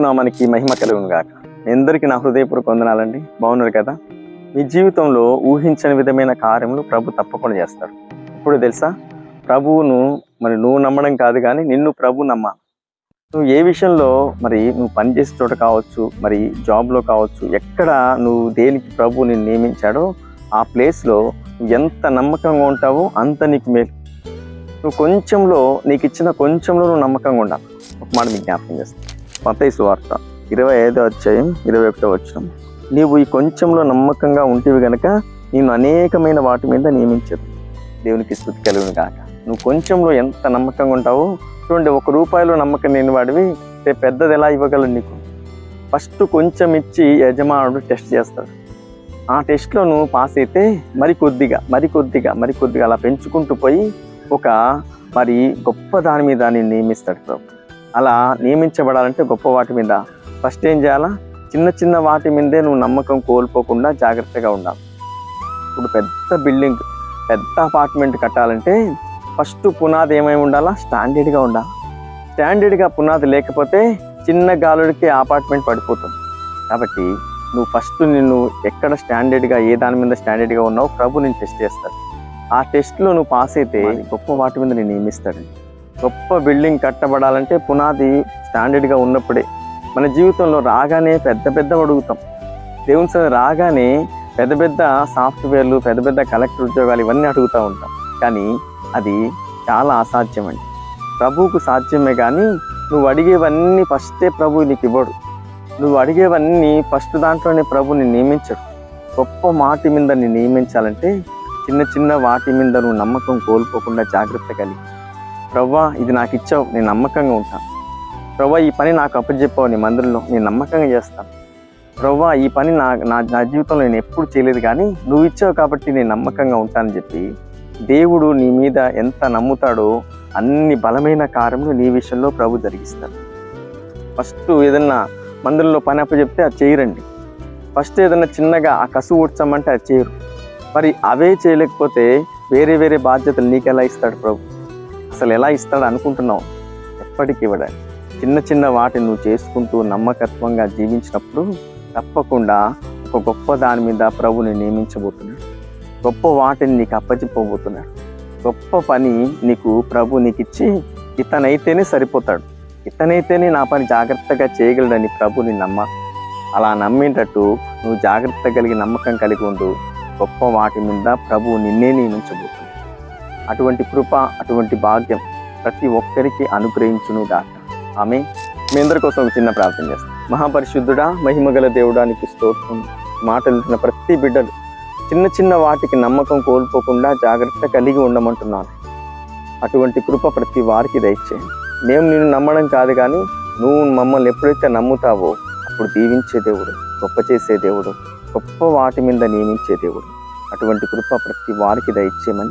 నామానికి మహిమ కలుగును గాక ఎందరికి నా హృదయపూర్వక వందనాలండి. బాగున్నారు కదా? మీ జీవితంలో ఊహించని విధమైన కార్యములు ప్రభు తప్పకుండా చేస్తాడు. ఇప్పుడు తెలుసా? ప్రభువును మరి నువ్వు నమ్మడం కాదు కానీ నిన్ను ప్రభు నమ్మ నువ్వు ఏ విషయంలో మరి నువ్వు పనిచేసే చోట కావచ్చు మరి జాబ్లో కావచ్చు ఎక్కడ నువ్వు దేనికి ప్రభు నిన్ను నియమించాడో ఆ ప్లేస్లో నువ్వు ఎంత నమ్మకంగా ఉంటావో అంత నీకు మేలు. నువ్వు కొంచెంలో నీకు ఇచ్చిన కొంచెంలో నువ్వు నమ్మకంగా ఉండాలి. ఒక మాట మీకు జ్ఞాపకం చేస్తాను మతయి సువార్త ఇరవై ఐదో అధ్యాయం ఇరవై ఒకటో వచ్చిన నీవు ఈ కొంచెంలో నమ్మకంగా ఉంటేవి గనక నేను అనేకమైన వాటి మీద నియమించదు దేవునికి స్థుతి కలుగును కాక నువ్వు కొంచెంలో ఎంత నమ్మకంగా ఉంటావో చూడండి ఒక రూపాయలో నమ్మకం లేని వాడివి రేపు పెద్దది ఎలా ఇవ్వగలడు నీకు? ఫస్ట్ కొంచెం ఇచ్చి యజమానుడు టెస్ట్ చేస్తాడు. ఆ టెస్ట్లో నువ్వు పాస్ అయితే మరి కొద్దిగా మరి కొద్దిగా మరి కొద్దిగా అలా పెంచుకుంటూ పోయి ఒక మరి గొప్ప దాని మీద నేను నియమిస్తాడు ప్రభు. అలా నియమించబడాలంటే గొప్ప వాటి మీద. ఫస్ట్ ఏం చేయాలా? చిన్న చిన్న వాటి మీదే నువ్వు నమ్మకం కోల్పోకుండా జాగ్రత్తగా ఉండాలి. ఇప్పుడు పెద్ద బిల్డింగ్ పెద్ద అపార్ట్మెంట్ కట్టాలంటే ఫస్ట్ పునాది ఏమై ఉండాలా? స్టాండర్డ్గా ఉండాలి. స్టాండర్డ్గా పునాది లేకపోతే చిన్న గాలుడికి అపార్ట్మెంట్ పడిపోతుంది. కాబట్టి నువ్వు ఫస్ట్ నిన్ను ఎక్కడ స్టాండర్డ్గా ఏ దాని మీద స్టాండర్డ్గా ఉన్నావో ప్రభు నేను టెస్ట్ చేస్తాడు. ఆ టెస్ట్లో నువ్వు పాస్ అయితే గొప్ప వాటి మీద నేను నియమిస్తాడు గొప్ప బిల్డింగ్ కట్టబడాలంటే పునాది స్టాండర్డ్గా ఉన్నప్పుడే. మన జీవితంలో రాగానే పెద్ద పెద్ద అడుగుతాం. దేవుని సన్నిధి రాగానే పెద్ద పెద్ద సాఫ్ట్వేర్లు పెద్ద పెద్ద కలెక్టర్ ఉద్యోగాలు ఇవన్నీ అడుగుతూ ఉంటాం. కానీ అది చాలా అసాధ్యం అండి ప్రభువుకు సాధ్యమే కానీ నువ్వు అడిగేవన్నీ ఫస్టే ప్రభు నీకు ఇవ్వడు. నువ్వు అడిగేవన్నీ ఫస్ట్ దాంట్లోనే ప్రభుని నియమించడు. గొప్ప మాటి మీద నీ నియమించాలంటే చిన్న చిన్న వాటి మీద నువ్వు నమ్మకం కోల్పోకుండా జాగ్రత్త కలిగి ప్రవ్వా ఇది నాకు ఇచ్చావు నేను నమ్మకంగా ఉంటాను ప్రవ్వా ఈ పని నాకు అప్పచెప్పావు నీ మందిరంలో నేను నమ్మకంగా చేస్తాను ప్రవ్వా ఈ పని నా నా నా జీవితంలో నేను ఎప్పుడు చేయలేదు కానీ నువ్వు ఇచ్చావు కాబట్టి నేను నమ్మకంగా ఉంటానని చెప్పి దేవుడు నీ మీద ఎంత నమ్ముతాడో అన్ని బలమైన కార్యములు నీ విషయంలో ప్రభు జరిగిస్తాడు. ఫస్ట్ ఏదన్నా మందిరంలో పని అప్పచెప్తే అది చేయరండి. ఫస్ట్ ఏదన్నా చిన్నగా ఆ కసు ఊడ్చమంటే అది చేయరు. మరి అవే చేయలేకపోతే వేరే వేరే బాధ్యతలు నీకు ఎలా ఇస్తాడు ప్రభు? అసలు ఎలా ఇస్తాడు అనుకుంటున్నావు? ఎప్పటికీ ఇవ్వడాలి చిన్న చిన్న వాటిని నువ్వు చేసుకుంటూ నమ్మకత్వంగా జీవించినప్పుడు తప్పకుండా ఒక గొప్ప దాని మీద ప్రభుని నియమించబోతున్నాడు. గొప్ప వాటిని నీకు అప్పచెప్పబోతున్నాడు గొప్ప పని నీకు ప్రభు నీకు ఇచ్చి ఇతనైతేనే సరిపోతాడు. ఇతనైతేనే నా పని జాగ్రత్తగా చేయగలడని ప్రభుని నమ్మ. అలా నమ్మేటట్టు నువ్వు జాగ్రత్త కలిగి నమ్మకం కలిగి ఉండు. గొప్ప వాటి మీద ప్రభువు నిన్నే నియమించబోతు అటువంటి కృప అటువంటి భాగ్యం ప్రతి ఒక్కరికి అనుగ్రహించును గాక. ఆమె మీ అందరి కోసం ఒక చిన్న ప్రార్థన చేస్తాం. మహాపరిశుద్ధుడా మహిమగల దేవుడానికి స్తోత్రం. మాటలు ప్రతి బిడ్డలు చిన్న చిన్న వాటికి నమ్మకం కోల్పోకుండా జాగ్రత్త కలిగి ఉండమంటున్నాను. అటువంటి కృప ప్రతి వారికి దయచేయండి. మేము నిన్ను నమ్మడం కాదు కానీ నువ్వు మమ్మల్ని ఎప్పుడైతే నమ్ముతావో అప్పుడు దీవించే దేవుడు గొప్ప చేసే దేవుడు గొప్ప వాటి మీద నియమించే దేవుడు. అటువంటి కృప ప్రతి వారికి దయచేయమని